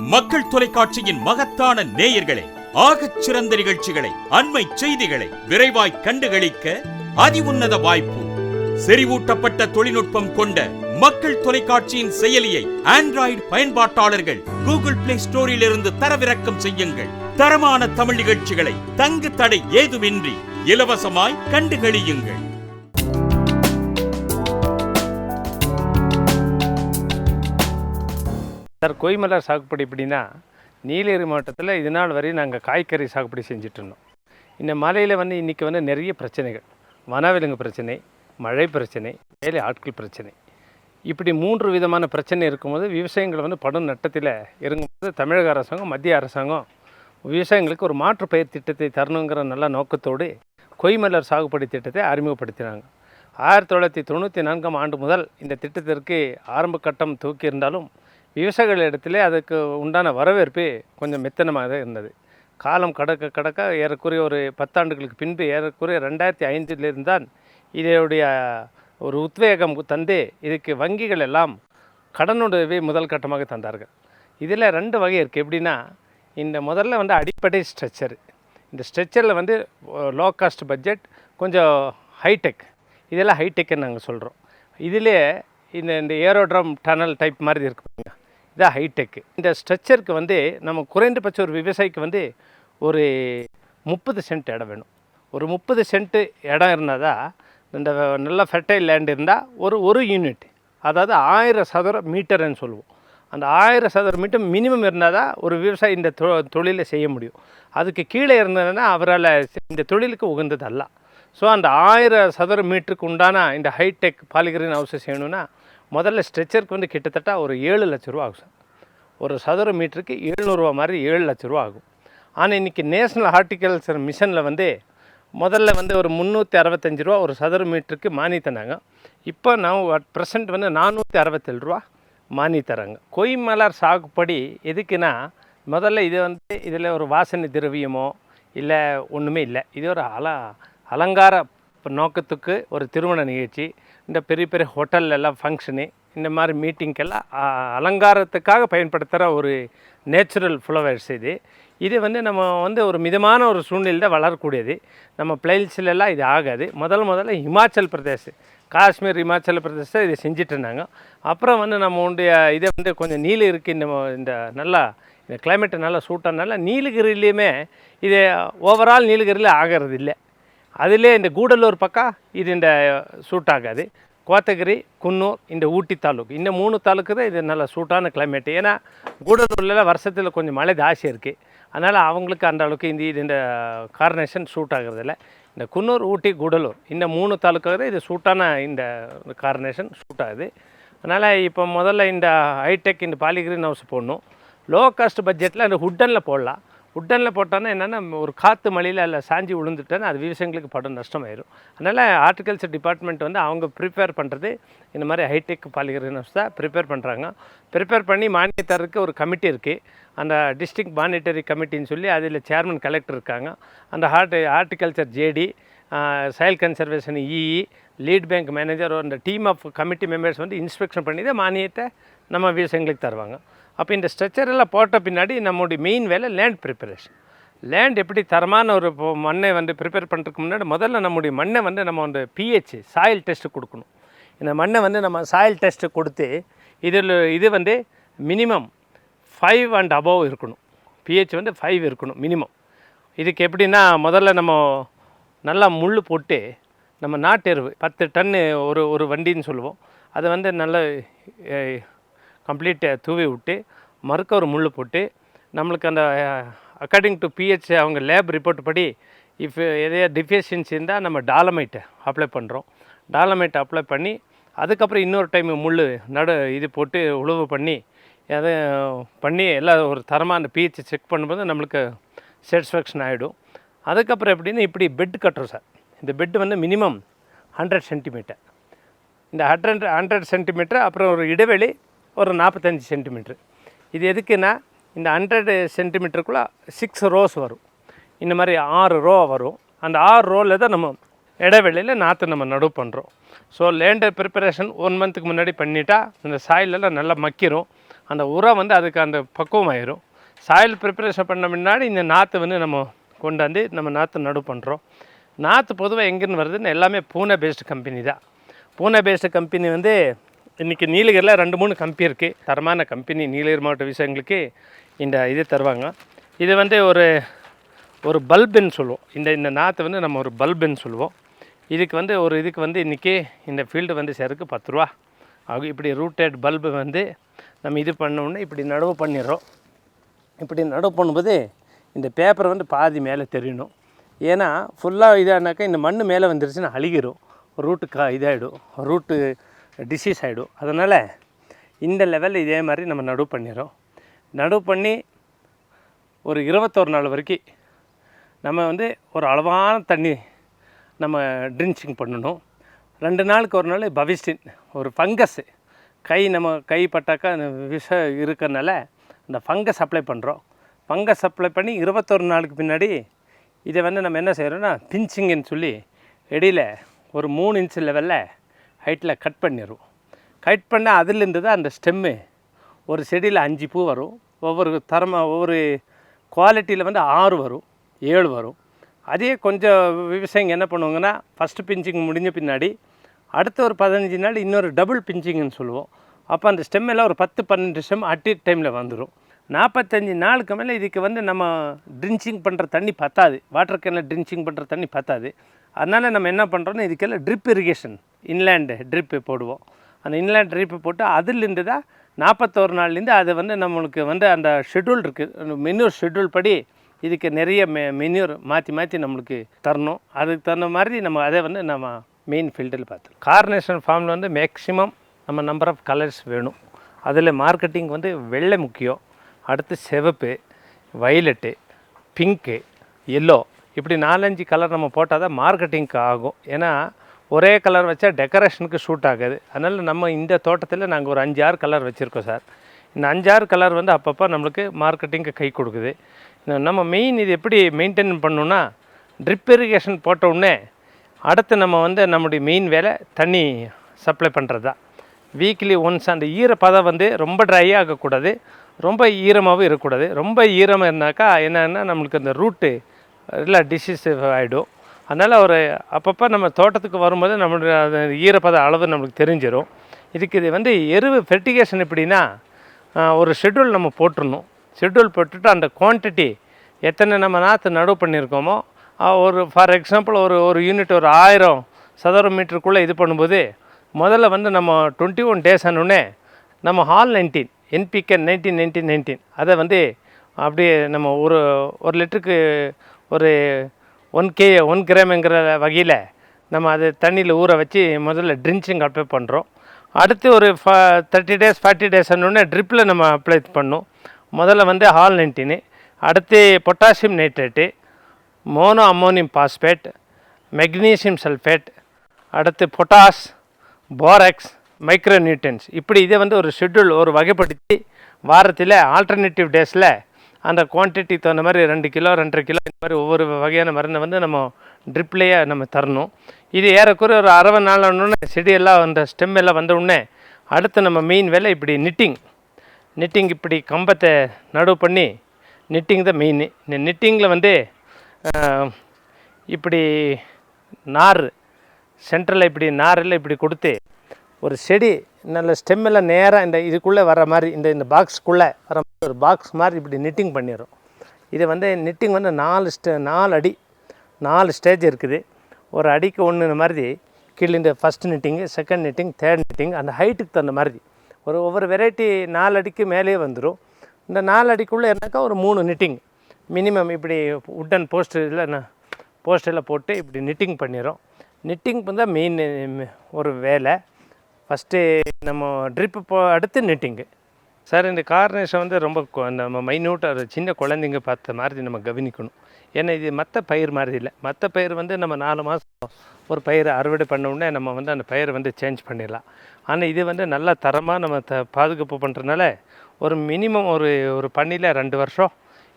மக்கள் தொலைக்காட்சியின் மகத்தான நேயர்களே ஆகச் சிறந்த நிகழ்ச்சிகளை அண்மை செய்திகளை விரைவாய் கண்டுகளிக்க அதிஉன்னத வாய்ப்பு. செறிவூட்டப்பட்ட தொழில்நுட்பம் கொண்ட மக்கள் தொலைக்காட்சியின் செயலியை ஆண்ட்ராய்டு பயன்பாட்டாளர்கள் கூகுள் பிளே ஸ்டோரிலிருந்து தரவிறக்கம் செய்யுங்கள். தரமான தமிழ் நிகழ்ச்சிகளை தங்கு தடை ஏதுமின்றி இலவசமாய் கண்டுகளியுங்கள். சார் கொய்மலர் சாகுபடி எப்படின்னா நீலகிரி மாவட்டத்தில் இது நாள் வரை நாங்கள் காய்கறி சாகுபடி செஞ்சிட்ருந்தோம் இந்த மலையில் வந்து இன்றைக்கி வந்து நிறைய பிரச்சனைகள். வனவிலங்கு பிரச்சனை மழை பிரச்சனை வேலை ஆட்கள் பிரச்சனை. இப்படி மூன்று விதமான பிரச்சனை இருக்கும்போது விவசாயிகள் வந்து படும் நட்டத்தில் இறங்கும்போது தமிழக அரசாங்கம் மத்திய அரசாங்கம் விவசாயிகளுக்கு ஒரு மாற்று பயிர் திட்டத்தை தரணுங்கிற நல்ல நோக்கத்தோடு கொய்மலர் சாகுபடி திட்டத்தை அறிமுகப்படுத்தினாங்க. ஆயிரத்தி தொள்ளாயிரத்தி தொண்ணூற்றி நான்காம் ஆண்டு முதல் இந்த திட்டத்திற்கு ஆரம்ப கட்டம் தூக்கியிருந்தாலும் விவசாயிகளிடத்திலே அதுக்கு உண்டான வரவேற்பு கொஞ்சம் மெத்தனமாக தான் இருந்தது. காலம் கடக்க கடக்க ஏறக்குறைய ஒரு பத்தாண்டுகளுக்கு பின்பு ஏறக்குறைய ரெண்டாயிரத்தி ஐந்திலிருந்தான் இதனுடைய ஒரு உத்வேகம் தந்து. இதுக்கு வங்கிகள் எல்லாம் கடனுதவி முதல் கட்டமாக தந்தார்கள். இதில் ரெண்டு வகை இருக்குது எப்படின்னா இந்த முதல்ல வந்து அடிப்படை ஸ்ட்ரக்சர். இந்த ஸ்ட்ரக்சரில் வந்து லோ காஸ்ட் பட்ஜெட் கொஞ்சம் ஹைடெக் இதெல்லாம் ஹைடெக்குன்னு நாங்கள் சொல்கிறோம் இதிலே இந்த இந்த ஏரோட்ரம் டனல் டைப் மாதிரி இருக்குங்க இதான் ஹைடெக்கு இந்த ஸ்ட்ரக்சருக்கு வந்து நம்ம குறைந்தபட்ச ஒரு விவசாயிக்கு வந்து ஒரு முப்பது சென்ட் இடம் வேணும். ஒரு முப்பது சென்ட்டு இடம் இருந்தால் தான் இந்த நல்ல ஃபெர்டைல் லேண்ட் இருந்தால் ஒரு ஒரு யூனிட் அதாவது ஆயிரம் சதுர மீட்டர்னு சொல்லுவோம். அந்த ஆயிரம் சதுர மீட்டர் மினிமம் இருந்தால் தான் ஒரு விவசாயி இந்த தொ தொழிலை செய்ய முடியும். அதுக்கு கீழே இருந்ததுன்னா அவரால் இந்த தொழிலுக்கு உகந்தது அல்ல ஸோ அந்த ஆயிரம் சதுர மீட்டருக்கு உண்டான இந்த ஹைடெக் பாலிகிரீன் ஹவுஸை செய்யணும்னா முதல்ல ஸ்ட்ரெச்சருக்கு வந்து கிட்டத்தட்ட ஒரு ஏழு லட்ச ரூபா ஆகும் சார். ஒரு சதுர மீட்டருக்கு எழுநூறுவா மாதிரி ஏழு லட்ச ரூபா ஆகும். ஆனால் இன்றைக்கி நேஷ்னல் ஹார்டிகல்ச்சர் மிஷனில் வந்து முதல்ல வந்து ஒரு முந்நூற்றி அறுபத்தஞ்சு ரூபா ஒரு சதுர மீட்டருக்கு மானி தந்தாங்க. இப்போ நான் அட் ப்ரெசண்ட் வந்து நானூற்றி அறுபத்தேழு ரூபா மானி தராங்க. கொய்மலர் சாகுபடி எதுக்குன்னா முதல்ல இது வந்து இதில் ஒரு வாசனை திரவியமோ இல்லை ஒன்றுமே இல்லை. இது ஒரு அல அலங்கார நோக்கத்துக்கு ஒரு திருமண நிகழ்ச்சி இந்த பெரிய பெரிய ஹோட்டல்லெல்லாம் ஃபங்க்ஷனு இந்த மாதிரி மீட்டிங்க்கெல்லாம் அலங்காரத்துக்காக பயன்படுத்துகிற ஒரு நேச்சுரல் ஃப்ளவர்ஸ் இது. இது வந்து நம்ம வந்து ஒரு மிதமான ஒரு சூழ்நிலையில் வளரக்கூடியது. நம்ம பிளைல்ஸ்ல இது ஆகாது. முதல் முதல்ல இமாச்சல் பிரதேஷ் காஷ்மீர் இமாச்சல் பிரதேசத்தை இதை செஞ்சுட்டு இருந்தாங்க. அப்புறம் வந்து நம்ம உடைய இதை வந்து கொஞ்சம் நீல இருக்கு இந்த ம- இந்த நல்லா இந்த கிளைமேட்டு நல்லா சூட்டானால நீலகிரிலையுமே இது ஓவரால் நீலகிரியில் ஆகிறது இல்லை அதிலே இந்த கூடலூர் பக்கம் இது இந்த சூட் ஆகாது கோத்தகிரி குன்னூர் இந்த ஊட்டி தாலுக்கு. இந்த மூணு தாலுக்கு தான் இது நல்ல சூட்டான கிளைமேட் ஏன்னா கூடலூரில் வருஷத்தில் கொஞ்சம் மழை ஜாஸ்தி இருக்குது அதனால் அவங்களுக்கு அந்த அளவுக்கு இந்த இது இந்த கார்னேஷன் சூட் ஆகிறதில்ல இந்த குன்னூர் ஊட்டி கூடலூர் இந்த மூணு தாலுக்காக தான் இது சூட்டான இந்த கார்னேஷன் சூட் ஆகுது அதனால் இப்போ முதல்ல இந்த ஹைடெக் இந்த பாலிகிரீன் ஹவுஸ் போடணும். லோ காஸ்ட் பட்ஜெட்டில் இந்த ஹுட்டனில் போடலாம். உட்டனில் போட்டோன்னா என்னென்னா ஒரு காற்று மழையில் அதில் சாஞ்சி விழுந்துட்டேன்னா அது விவசாயிகளுக்கு படம் நஷ்டமாயிரும். அதனால் ஹார்டிகல்ச்சர் டிபார்ட்மெண்ட் வந்து அவங்க ப்ரிப்பேர் பண்ணுறது இந்த மாதிரி ஹைடெக் பாலிகிரீனஸ் தான் ப்ரிப்பேர் பண்ணுறாங்க ப்ரிப்பேர் பண்ணி மானியத்தருக்கு ஒரு கமிட்டி இருக்குது அந்த டிஸ்ட்ரிக்ட் மானிட்டரி கமிட்டின்னு சொல்லி அதில் சேர்மன் கலெக்டர் இருக்காங்க. அந்த hort horticulture JD soil conservation EE lead bank manager அந்த டீம் ஆஃப் கமிட்டி மெம்பர்ஸ் வந்து இன்ஸ்பெக்ஷன் பண்ணி தான் மானியத்தை நம்ம விவசாயிகளுக்கு தருவாங்க. அப்போ இந்த ஸ்ட்ரக்சர் எல்லாம் போட்ட பின்னாடி நம்மளுடைய மெயின் வேலை லேண்ட் ப்ரிப்பரேஷன் லேண்ட் எப்படி தரமான ஒரு மண்ணை வந்து ப்ரிப்பேர் பண்ணுறதுக்கு முன்னாடி முதல்ல நம்முடைய மண்ணை வந்து நம்ம வந்து பிஹெச் சாயில் டெஸ்ட்டு கொடுக்கணும். இந்த மண்ணை வந்து நம்ம சாயில் டெஸ்ட்டு கொடுத்து இதில் இது வந்து மினிமம் ஃபைவ் அண்ட் அபவ் இருக்கணும். பிஹெச் வந்து ஃபைவ் இருக்கணும் மினிமம் இதுக்கு எப்படின்னா முதல்ல நம்ம நல்லா முள் போட்டு நம்ம நாட்டெருவு பத்து டன்னு ஒரு ஒரு வண்டின்னு சொல்லுவோம். அதை வந்து நல்ல கம்ப்ளீட் தூவி விட்டு மறுக்க ஒரு முள் போட்டு நம்மளுக்கு அந்த அக்கார்டிங் டு பிஹெச் அவங்க லேப் ரிப்போர்ட் படி இஃப் எதையா டிஃபிஷியன்சி இருந்தால் நம்ம டாலமைட்டை அப்ளை பண்ணுறோம் டாலமைட் அப்ளை பண்ணி அதுக்கப்புறம் இன்னொரு டைம் முள் நடு இது போட்டு உழவு பண்ணி அதை பண்ணி எல்லாம் ஒரு தரமாக அந்த பிஹெச் செக் பண்ணும்போது நம்மளுக்கு சாட்டிஸ்ஃபேக்ஷன் ஆகிடும் அதுக்கப்புறம் எப்படின்னா இப்படி பெட் கட்டுறோம் சார் இந்த பெட் வந்து மினிமம் ஹண்ட்ரட் சென்டிமீட்டர் இந்த ஹண்ட்ரட் ஹண்ட்ரட் சென்டிமீட்டர் அப்புறம் ஒரு இடைவெளி ஒரு நாற்பத்தஞ்சு சென்டிமீட்ரு இது எதுக்குன்னா இந்த ஹண்ட்ரட் சென்டிமீட்டருக்குள்ளே சிக்ஸ் ரோஸ் வரும். இந்த மாதிரி ஆறு ரோ வரும். அந்த ஆறு ரோவில் தான் நம்ம இடைவெளியில் நாற்று நம்ம நடுவு பண்ணுறோம் ஸோ லேண்டர் ப்ரிப்பரேஷன் ஒன் மந்த்துக்கு முன்னாடி பண்ணிட்டா இந்த சாயிலெல்லாம் நல்லா மக்கிரும். அந்த உரம் வந்து அதுக்கு அந்த பக்குவம் ஆயிரும் சாயில் ப்ரிப்பரேஷன் பண்ண முன்னாடி இந்த நாற்று வந்து நம்ம கொண்டாந்து நம்ம நாற்று நடு பண்ணுறோம் நாற்று பொதுவாக எங்கேருந்து வருதுன்னு எல்லாமே பூனே பேஸ்டு கம்பெனி தான். பூனே பேஸ்டு கம்பெனி வந்து இன்றைக்கி நீலகிரியில் ரெண்டு மூணு கம்பெனி இருக்குது தரமான கம்பெனி நீலகிரி மாவட்ட விஷயங்களுக்கு இந்த இது தருவாங்க. இது வந்து ஒரு ஒரு பல்புன்னு சொல்லுவோம். இந்த இந்த நாற்று வந்து நம்ம ஒரு பல்புன்னு சொல்லுவோம். இதுக்கு வந்து ஒரு இதுக்கு வந்து இன்றைக்கி இந்த ஃபீல்டு வந்து சேருக்கு பத்து ரூபா ஆகும் இப்படி ரூட்டட் பல்பு வந்து நம்ம இது பண்ணோம்னா இப்படி நடவு பண்ணிடுறோம். இப்படி நடவு பண்ணும்போது இந்த பேப்பர் வந்து பாதி மேலே தெரியணும் ஏன்னா ஃபுல்லாக இதானாக்கா இந்த மண் மேலே வந்துருச்சுன்னா அழுகிரும். ரூட்டு கா இதாகிடும் ரூட்டு டிசீஸ் ஆகிடும் அதனால் இந்த லெவலில் இதே மாதிரி நம்ம நடுவு பண்ணிடுறோம். நடுவு பண்ணி ஒரு இருபத்தோரு நாள் வரைக்கும் நம்ம வந்து ஒரு அளவான தண்ணி நம்ம ட்ரின்ச்சிங் பண்ணணும். ரெண்டு நாளுக்கு ஒரு நாள் பவிஸ்டின் ஒரு ஃபங்கஸ்ஸு கை நம்ம கை பட்டாக்கா அந்த விஷம் இருக்கிறனால அந்த ஃபங்கஸ் அப்ளை பண்ணுறோம் ஃபங்கஸ் அப்ளை பண்ணி இருபத்தொரு நாளுக்கு பின்னாடி இதை வந்து நம்ம என்ன செய்கிறோன்னா பிஞ்சிங்குன்னு சொல்லி இடையில ஒரு மூணு இன்ச் லெவலில் ஹைட்டில் கட் பண்ணிடுவோம் கட் பண்ணால் அதுலேருந்து தான் அந்த ஸ்டெம்மு ஒரு செடியில் அஞ்சு பூ வரும். ஒவ்வொரு தரமாக ஒவ்வொரு குவாலிட்டியில் வந்து ஆறு வரும் ஏழு வரும். அதே கொஞ்சம் விவசாயிங்க என்ன பண்ணுவாங்கன்னா ஃபஸ்ட்டு பிஞ்சிங் முடிஞ்ச பின்னாடி அடுத்த ஒரு பதினஞ்சு நாள் இன்னொரு டபுள் பிஞ்சிங்னு சொல்லுவோம். அப்போ அந்த ஸ்டெம் எல்லாம் ஒரு பத்து பன்னெண்டு ஸ்டெம் அட் டைமில் வந்துடும் நாற்பத்தஞ்சு நாளுக்கு மேலே இதுக்கு வந்து நம்ம ட்ரின்ச்சிங் பண்ணுற தண்ணி பத்தாது. வாட்டர் கேனில் ட்ரின்ச்சிங் பண்ணுற தண்ணி பத்தாது. அதனால் நம்ம என்ன பண்ணுறோன்னா இதுக்கெல்லாம் ட்ரிப் இரிகேஷன் இன்லேண்டு ட்ரிப்பு போடுவோம். அந்த இன்லேண்ட் ட்ரிப்பு போட்டு அதுலேருந்து தான் நாற்பத்தோரு நாள்லேருந்து அது வந்து நம்மளுக்கு வந்து அந்த ஷெட்யூல் இருக்குது மென்யூர் ஷெட்யூல் படி இதுக்கு நிறைய மெ மென்யூர் மாற்றி மாற்றி நம்மளுக்கு தரணும். அதுக்கு தகுந்த மாதிரி நம்ம அதை வந்து நம்ம மெயின் ஃபீல்டில் பார்த்துருவோம் கார்னேஷன் ஃபார்மில் வந்து மேக்ஸிமம் நம்ம நம்பர் ஆஃப் கலர்ஸ் வேணும். அதில் மார்க்கெட்டிங் வந்து வெள்ளை முக்கியம். அடுத்து சிவப்பு வயலட்டு பிங்க்கு எல்லோ இப்படி நாலஞ்சு கலர் நம்ம போட்டால் தான் மார்க்கெட்டிங்க்கு ஆகும். ஏன்னா ஒரே கலர் வச்சா டெக்கரேஷனுக்கு ஷூட் ஆகாது. அதனால் நம்ம இந்த தோட்டத்தில் நாங்கள் ஒரு அஞ்சு ஆறு கலர் வச்சுருக்கோம் சார். இந்த அஞ்சாறு கலர் வந்து அப்பப்போ நம்மளுக்கு மார்க்கெட்டிங்க்கு கை கொடுக்குது. நம்ம மெயின் இது எப்படி மெயின்டைன் பண்ணணுன்னா ட்ரிப் இரிகேஷன் போட்ட உடனே அடுத்து நம்ம வந்து நம்முடைய மெயின் வேலை தண்ணி சப்ளை பண்ணுறது தான் வீக்லி ஒன்ஸ் அந்த ஈரப்பதம் வந்து ரொம்ப ட்ரை ஆகக்கூடாது. ரொம்ப ஈரமாகவும் இருக்கக்கூடாது. ரொம்ப ஈரமாக இருந்தாக்கா என்னன்னா நம்மளுக்கு அந்த ரூட்டு இல்லை டிசீஸ் ஆகிடும் அதனால் ஒரு அப்பப்போ நம்ம தோட்டத்துக்கு வரும்போது நம்மளுடைய அந்த ஈரப்பத அளவு நம்மளுக்கு தெரிஞ்சிடும் இதுக்கு இது வந்து எருவு ஃபெர்டிகேஷன் எப்படின்னா ஒரு ஷெட்யூல் நம்ம போட்டுடணும் ஷெட்யூல் போட்டுட்டு அந்த குவான்டிட்டி எத்தனை நம்ம நாற்று நடவு பண்ணியிருக்கோமோ ஒரு ஃபார் எக்ஸாம்பிள் ஒரு ஒரு யூனிட் ஒரு ஆயிரம் சதுர மீட்டருக்குள்ளே இது பண்ணும்போது முதல்ல வந்து நம்ம டுவெண்ட்டி ஒன் டேஸ் ஆனோடனே நம்ம all nineteen NPK nineteen nineteen nineteen அதை வந்து அப்படியே நம்ம ஒரு ஒரு லிட்டருக்கு ஒரு ஒன் கே ஒன் கிராம்ங்கிற வகையில் நம்ம அதை தண்ணியில் ஊற வச்சு முதல்ல ட்ரின்ச்சிங் அப்ளை பண்ணுறோம் அடுத்து ஒரு ஃபா தேர்ட்டி டேஸ் ஃபார்ட்டி டேஸ் ஆனோடனே ட்ரிப்பில் நம்ம அப்ளை பண்ணோம். முதல்ல வந்து ஹால் நைன்டீனு அடுத்து potassium nitrate mono ammonium phosphate magnesium sulphate அடுத்து பொட்டாஸ் போராக்ஸ் மைக்ரோ நியூட்டன்ஸ் இப்படி இதை வந்து ஒரு ஷெட்யூல் ஒரு வகைப்படுத்தி வாரத்தில் ஆல்டர்னேட்டிவ் டேஸில் அந்த குவான்டிட்டி தகுந்த மாதிரி ரெண்டு கிலோ ரெண்டரை கிலோ இந்த மாதிரி ஒவ்வொரு வகையான மருந்தை வந்து நம்ம ட்ரிப்லேயே நம்ம தரணும். இது ஏறக்குறைய ஒரு அறுபது நாள் ஆனோடனே செடியெல்லாம் அந்த ஸ்டெம் எல்லாம் வந்த உடனே அடுத்து நம்ம மெயின் வேலை இப்படி நிட்டிங் நிட்டிங் இப்படி கம்பத்தை நடுவு பண்ணி நிட்டிங் தான் மெயின் இந்த நிட்டிங்கில் வந்து இப்படி நார் சென்ட்ரலில் இப்படி நாரில் இப்படி கொடுத்து ஒரு செடி நல்ல ஸ்டெம்மில் நேராக இந்த இதுக்குள்ளே வர மாதிரி இந்த இந்த பாக்ஸ்க்குள்ளே வர மாதிரி ஒரு பாக்ஸ் மாதிரி இப்படி நிட்டிங் பண்ணிடும் இது வந்து நிட்டிங் வந்து நாலு ஸ்டே நாலு அடி நாலு ஸ்டேஜ் இருக்குது. ஒரு அடிக்கு ஒன்று மாதிரி கீழே இந்த first knitting second knitting third knitting அந்த ஹைட்டுக்கு தகுந்த மாதிரி. ஒரு ஒவ்வொரு வெரைட்டி நாலு அடிக்கு மேலேயே வந்துடும் இந்த நாலு அடிக்குள்ளே இருந்தாக்கா ஒரு மூணு நிட்டிங் மினிமம் இப்படி உட்டன் போஸ்ட் இல்லை போஸ்டெல்லாம் போட்டு இப்படி நிட்டிங் பண்ணிடும் நிட்டிங் தான் மெயின் ஒரு வேலை. ஃபஸ்ட்டு நம்ம ட்ரிப்பு போ அடுத்து நெட்டிங்கு சார் இந்த கார்னேஷன் வந்து ரொம்ப நம்ம மைன்யூட்டாக ஒரு சின்ன குழந்தைங்க பார்த்த மாதிரி நம்ம கவனிக்கணும். ஏன்னா இது மற்ற பயிர் மாதிரி இல்லை. மற்ற பயிர் வந்து நம்ம நாலு மாதம் ஒரு பயிரை அறுவடை பண்ண உடனே நம்ம வந்து அந்த பயிரை வந்து சேஞ்ச் பண்ணிடலாம். ஆனால் இது வந்து நல்ல தரமாக நம்ம த பாதுகாப்பு பண்ணுறதுனால ஒரு மினிமம் ஒரு ஒரு பண்ணியில் ரெண்டு வருஷம்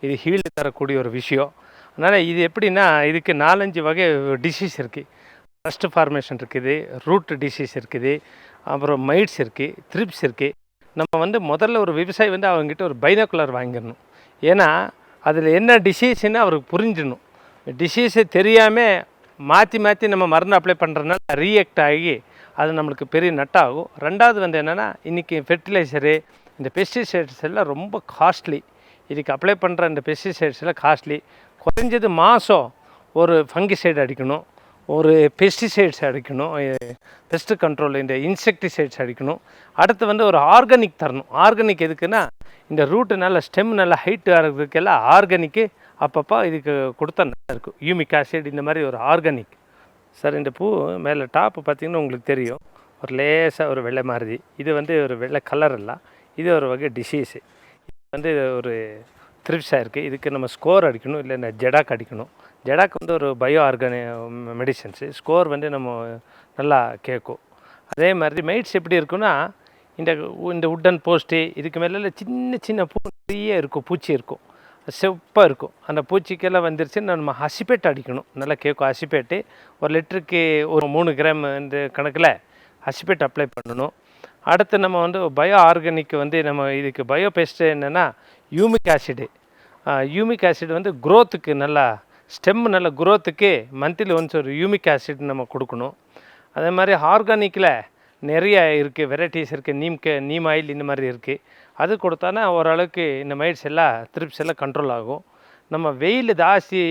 இது ஹீல் தரக்கூடிய ஒரு விஷயம். அதனால் இது எப்படின்னா இதுக்கு நாலஞ்சு வகை டிசீஸ் இருக்குது ரஸ்ட் ஃபார்மேஷன் இருக்குது ரூட் டிசீஸ் இருக்குது. அப்புறம் மைட்ஸ் இருக்குது த்ரிப்ஸ் இருக்குது நம்ம வந்து முதல்ல ஒரு விவசாயி வந்து அவங்ககிட்ட ஒரு பைனோக்குலர் வாங்கிடணும். ஏன்னா அதில் என்ன டிசீஸ்ன்னு அவருக்கு புரிஞ்சிடணும். டிசீஸை தெரியாமல் மாற்றி மாற்றி நம்ம மருந்து அப்ளை பண்ணுறதுனால ரீஆக்ட் ஆகி அது நம்மளுக்கு பெரிய நட்டாகும். ரெண்டாவது வந்து என்னென்னா இன்றைக்கி ஃபெர்டிலைசரு இந்த பெஸ்டிசைட்ஸ் எல்லாம் ரொம்ப காஸ்ட்லி இதுக்கு அப்ளை பண்ணுற இந்த பெஸ்டிசைட்ஸ் எல்லாம் காஸ்ட்லி குறைஞ்சது மாதம் ஒரு ஃபங்கிசைடு அடிக்கணும். ஒரு பெஸ்டிசைட்ஸ் அடிக்கணும் பெஸ்ட் கண்ட்ரோல் இந்த இன்செக்டிசைட்ஸ் அடிக்கணும். அடுத்து வந்து ஒரு ஆர்கானிக் தரணும். ஆர்கானிக் எதுக்குன்னா இந்த ரூட்டு நல்ல ஸ்டெம் நல்லா ஹைட் ஆகிறதுக்கெல்லாம் ஆர்கானிக்கு அப்பப்போ இதுக்கு கொடுத்தா நல்லா இருக்கும் யூமிக் ஆசிட் இந்த மாதிரி ஒரு ஆர்கானிக் சார் இந்த பூ மேலே டாப்பு பார்த்தீங்கன்னா உங்களுக்கு தெரியும். ஒரு லேசாக ஒரு வெள்ளை மாறுதி இது வந்து ஒரு வெள்ளை கலர் இல்லை இது ஒரு வகை டிசீஸு இது வந்து ஒரு த்ரிப்ஸாக இருக்குது இதுக்கு நம்ம ஸ்கோர் அடிக்கணும் இல்லை இந்த ஜெடாக் அடிக்கணும். ஜெடாக் வந்து ஒரு பயோ ஆர்கானி மெடிசன்ஸு ஸ்கோர் வந்து நம்ம நல்லா கேட்கும் அதே மாதிரி மைட்ஸ் எப்படி இருக்குன்னா இந்த இந்த உட்டன் போஸ்ட்டு இதுக்கு மேலே சின்ன சின்ன பூ நிறைய இருக்கும். பூச்சி இருக்கும். செப்பாக இருக்கும். அந்த பூச்சிக்கெல்லாம் வந்துருச்சு நம்ம ஹசிபேட் அடிக்கணும். நல்லா கேட்கும் ஹசிபேட்டு ஒரு லிட்டருக்கு ஒரு மூணு கிராம் இந்த கணக்கில் ஹசிபேட் அப்ளை பண்ணணும். அடுத்து நம்ம வந்து பயோ ஆர்கானிக் வந்து நம்ம இதுக்கு பயோ பெஸ்ட்டு என்னென்னா யூமிக் ஆசிடு யூமிக் ஆசிட் வந்து க்ரோத்துக்கு நல்லா ஸ்டெம் நல்ல குரோத்துக்கு மந்த்லி ஒன்ஸ் ஒரு யூமிக் ஆசிட் நம்ம கொடுக்கணும். அதே மாதிரி ஆர்கானிக்கில் நிறைய இருக்குது வெரைட்டிஸ் இருக்குது நீம் கே நீம் ஆயில் இந்த மாதிரி இருக்குது அது கொடுத்தானா ஓரளவுக்கு இந்த மைட்ஸ் எல்லாம் த்ரிப்ஸ் எல்லாம் கண்ட்ரோல் ஆகும். நம்ம வெயில் தாசி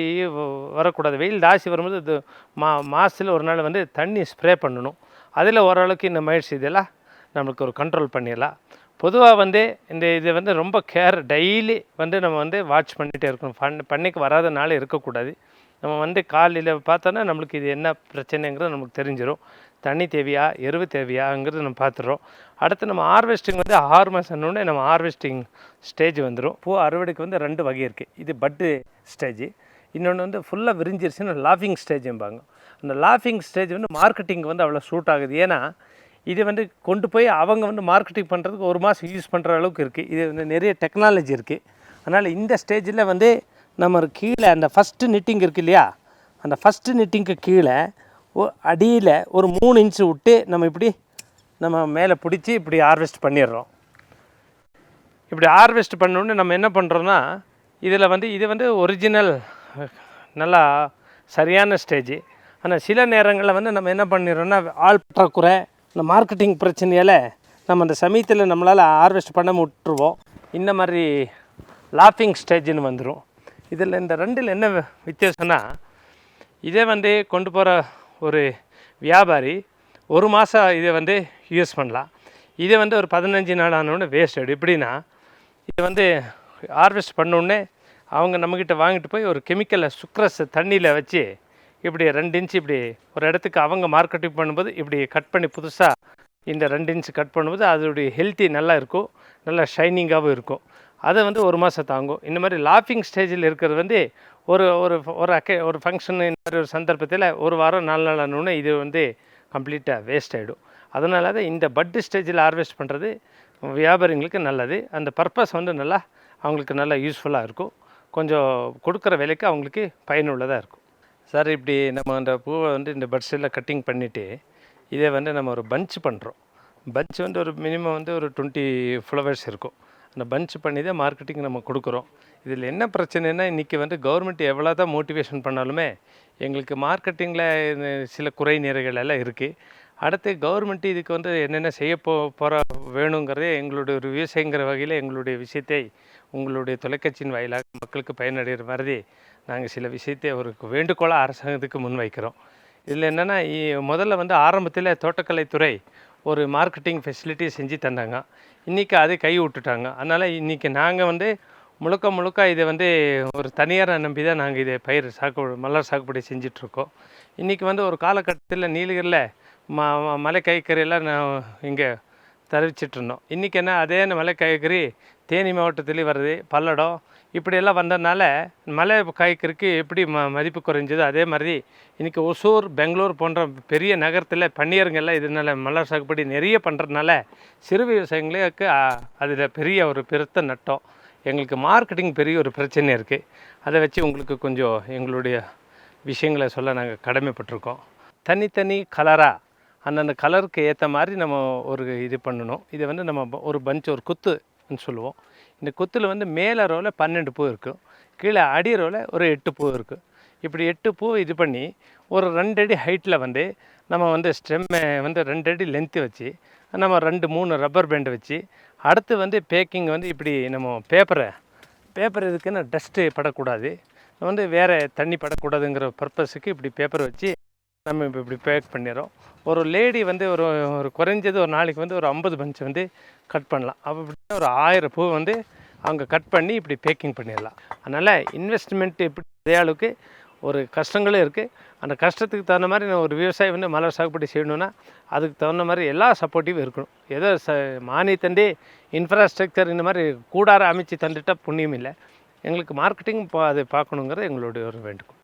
வரக்கூடாது. வெயில் தாசி வரும்போது இது மா மாதத்தில் ஒரு நாள் வந்து தண்ணி ஸ்ப்ரே பண்ணணும். அதில் ஓரளவுக்கு இந்த மைட்ஸ் இதெல்லாம் நம்மளுக்கு ஒரு கண்ட்ரோல் பண்ணிடலாம். பொதுவாக வந்து இந்த இது வந்து ரொம்ப கேர் டெய்லி வந்து நம்ம வந்து வாட்ச் பண்ணிகிட்டே இருக்கணும். ஃபன் பண்ணைக்கு வராத நாள் இருக்கக்கூடாது. நம்ம வந்து காலையில் பார்த்தோன்னா நம்மளுக்கு இது என்ன பிரச்சனைங்கிறது நமக்கு தெரிஞ்சிடும் தண்ணி தேவையா எருவு தேவையாங்கிறது நம்ம பார்த்துடுறோம் அடுத்து நம்ம ஹார்வெஸ்டிங் வந்து ஆறு மாதம்னோடனே நம்ம ஹார்வெஸ்டிங் ஸ்டேஜ் வந்துடும் பூ அறுவடைக்கு வந்து ரெண்டு வகை இருக்குது இது பட்டு ஸ்டேஜ் இன்னொன்று வந்து ஃபுல்லாக விரிஞ்சிருச்சுன்னு லாஃபிங் ஸ்டேஜ்ம்பாங்க அந்த லாஃபிங் ஸ்டேஜ் வந்து மார்க்கெட்டிங் வந்து அவ்வளோ சூட் ஆகுது. ஏன்னா இது வந்து கொண்டு போய் அவங்க வந்து மார்க்கெட்டிங் பண்ணுறதுக்கு ஒரு மாதம் யூஸ் பண்ணுற அளவுக்கு இருக்குது இது வந்து நிறைய டெக்னாலஜி இருக்குது அதனால் இந்த ஸ்டேஜில் வந்து நம்ம கீழே அந்த ஃபஸ்ட்டு நிட்டிங் இருக்கு இல்லையா? அந்த ஃபஸ்ட்டு நிட்டிங்க்கு கீழே ஒ அடியில் ஒரு மூணு இன்ச்சு விட்டு நம்ம இப்படி நம்ம மேலே பிடிச்சி இப்படி ஹார்வெஸ்ட் பண்ணிடுறோம். இப்படி ஹார்வெஸ்ட் பண்ணோன்னு நம்ம என்ன பண்ணுறோன்னா இதில் வந்து இது வந்து ஒரிஜினல் நல்லா சரியான ஸ்டேஜ் ஆனால் சில நேரங்களில் வந்து நம்ம என்ன பண்ணிடுறோன்னா ஆள் பற்றாக்குறை இந்த மார்க்கெட்டிங் பிரச்சனையால் நம்ம அந்த சமயத்தில் நம்மளால் ஹார்வெஸ்ட் பண்ண விட்டுருவோம் இந்த மாதிரி லாஃபிங் ஸ்டேஜ்னு வந்துடும் இதில் இந்த ரெண்டில் என்ன வித்தியாசம்னா இதே வந்து கொண்டு போகிற ஒரு வியாபாரி ஒரு மாதம் இதை வந்து யூஸ் பண்ணலாம். இதே வந்து ஒரு பதினஞ்சு நாள் ஆனோடனே வேஸ்ட் ஆகிடும் எப்படின்னா இது வந்து ஹார்வெஸ்ட் பண்ணோடனே அவங்க நம்மக்கிட்ட வாங்கிட்டு போய் ஒரு கெமிக்கலை சுக்ரஸ் தண்ணியில் வச்சு இப்படி ரெண்டு இன்ச்சு இப்படி ஒரு இடத்துக்கு அவங்க மார்க்கெட்டிங் பண்ணும்போது இப்படி கட் பண்ணி புதுசாக இந்த ரெண்டு இன்ச்சு கட் பண்ணும்போது அதோடைய ஹெல்த்தி நல்லா இருக்கும். நல்லா ஷைனிங்காகவும் இருக்கும். அதை வந்து ஒரு மாதம் தாங்கும். இந்த மாதிரி லாஃபிங் ஸ்டேஜில் இருக்கிறது வந்து ஒரு ஒரு ஒரு அக்கே ஒரு ஃபங்க்ஷன் இந்த மாதிரி ஒரு சந்தர்ப்பத்தில் ஒரு வாரம் நாலு நாள் ஆனோடனே இது வந்து கம்ப்ளீட்டாக வேஸ்ட் ஆகிடும் அதனால தான் இந்த பட்டு ஸ்டேஜில் ஹார்வெஸ்ட் பண்ணுறது வியாபாரிங்களுக்கு நல்லது. அந்த பர்பஸ் வந்து நல்லா அவங்களுக்கு நல்லா யூஸ்ஃபுல்லாக இருக்கும். கொஞ்சம் கொடுக்குற விலைக்கு அவங்களுக்கு பயனுள்ளதாக இருக்கும். சார் இப்படி நம்ம அந்த பூவை வந்து இந்த பட்ஸில் கட்டிங் பண்ணிவிட்டு இதை வந்து நம்ம ஒரு பஞ்ச் பண்ணுறோம் பஞ்ச் வந்து ஒரு மினிமம் வந்து ஒரு டுவெண்ட்டி ஃப்ளவர்ஸ் இருக்கும். அந்த பஞ்ச் பண்ணி தான் மார்க்கெட்டிங் நம்ம கொடுக்குறோம். இதில் என்ன பிரச்சனைனா இன்றைக்கி வந்து கவர்மெண்ட் எவ்வளோ தான் மோட்டிவேஷன் பண்ணாலுமே எங்களுக்கு மார்க்கெட்டிங்கில் சில குறை நிறைகள் எல்லாம் இருக்குது அடுத்து கவர்மெண்ட் இதுக்கு வந்து என்னென்ன செய்ய போ போகிற வேணுங்கிறதே எங்களுடைய ஒரு விவசாயங்கிற வகையில் எங்களுடைய விஷயத்தை உங்களுடைய தொலைக்காட்சியின் வாயிலாக மக்களுக்கு பயனடைகிற மாதிரி நாங்கள் சில விஷயத்தை ஒரு வேண்டுகோளாக அரசாங்கத்துக்கு முன்வைக்கிறோம். இதில் என்னென்னா முதல்ல வந்து ஆரம்பத்தில் தோட்டக்கலைத்துறை ஒரு மார்க்கெட்டிங் ஃபெசிலிட்டி செஞ்சு தந்தாங்க. இன்றைக்கி அதை கை விட்டுட்டாங்க. அதனால் இன்றைக்கி நாங்கள் வந்து முழுக்க முழுக்க இதை வந்து ஒரு தனியாரை நம்பி தான் நாங்கள் இதை பயிர் சாகுபடி மலர் சாகுபடி செஞ்சிட்ருக்கோம். இன்றைக்கி வந்து ஒரு காலகட்டத்தில் நீலகிரியில் ம மலை காய்கறியெல்லாம் நான் இங்கே தெரிவிச்சிட்ருந்தோம் இன்றைக்கி என்ன அதே மலை காய்கறி தேனி மாவட்டத்துலேயும் வருது. பல்லடம் இப்படியெல்லாம் வந்ததுனால மலை காய்கறிக்கு எப்படி ம மதிப்பு குறைஞ்சது அதே மாதிரி இன்றைக்கி ஒசூர் பெங்களூர் போன்ற பெரிய நகரத்தில் பன்னியருங்கெல்லாம் இதனால் மலர் சாகுபடி நிறைய பண்ணுறதுனால சிறு விவசாயிகளுக்கு அதில் பெரிய ஒரு பெருத்த நட்டம். எங்களுக்கு மார்க்கெட்டிங் பெரிய ஒரு பிரச்சனை இருக்குது அதை வச்சு உங்களுக்கு கொஞ்சம் எங்களுடைய விஷயங்களை சொல்ல நாங்கள் கடமைப்பட்டிருக்கோம். தனித்தனி கலராக அந்தந்த கலருக்கு ஏற்ற மாதிரி நம்ம ஒரு இது பண்ணணும். இதை வந்து நம்ம ஒரு பஞ்ச் ஒரு குத்துன்னு சொல்லுவோம். இந்த கொத்தில் வந்து மேலே ரோவில் பன்னெண்டு பூ இருக்கும் கீழே அடி ரோவில் ஒரு எட்டு பூ இருக்கும் இப்படி எட்டு பூ இது பண்ணி ஒரு ரெண்டு அடி ஹைட்டில் வந்து நம்ம வந்து ஸ்டெம்மை வந்து ரெண்டு அடி லென்த்து வச்சு நம்ம ரெண்டு மூணு ரப்பர் பேண்டு வச்சு அடுத்து வந்து பேக்கிங் வந்து இப்படி நம்ம பேப்பரை பேப்பர் இதுக்குன்னு டஸ்ட்டு படக்கூடாது. வந்து வேறு தண்ணி படக்கூடாதுங்கிற பர்பஸுக்கு இப்படி பேப்பர் வச்சு நம்ம இப்போ இப்படி பேக் பண்ணிடுறோம். ஒரு லேடி வந்து ஒரு ஒரு குறைஞ்சது ஒரு நாளைக்கு வந்து ஒரு ஐம்பது பஞ்ச் வந்து கட் பண்ணலாம். அப்போ இப்படி ஒரு ஆயிரம் பூ வந்து அவங்க கட் பண்ணி இப்படி பேக்கிங் பண்ணிடலாம். அதனால் இன்வெஸ்ட்மெண்ட் எப்படி அதே அளவுக்கு ஒரு கஷ்டங்களும் இருக்குது அந்த கஷ்டத்துக்கு தகுந்த மாதிரி நான் ஒரு விவசாயி வந்து மலர் சாகுபடி செய்யணும்னா அதுக்கு தகுந்த மாதிரி எல்லா சப்போர்ட்டிவும் இருக்கணும். ஏதோ ச மானியத்தண்டி இன்ஃப்ராஸ்ட்ரக்சர் இந்த மாதிரி கூடார அமைச்சு தந்துட்டால் புண்ணியம் இல்லை. எங்களுக்கு மார்க்கெட்டிங் அது பார்க்கணுங்கிறது எங்களுடைய ஒரு வேண்டுகோள்.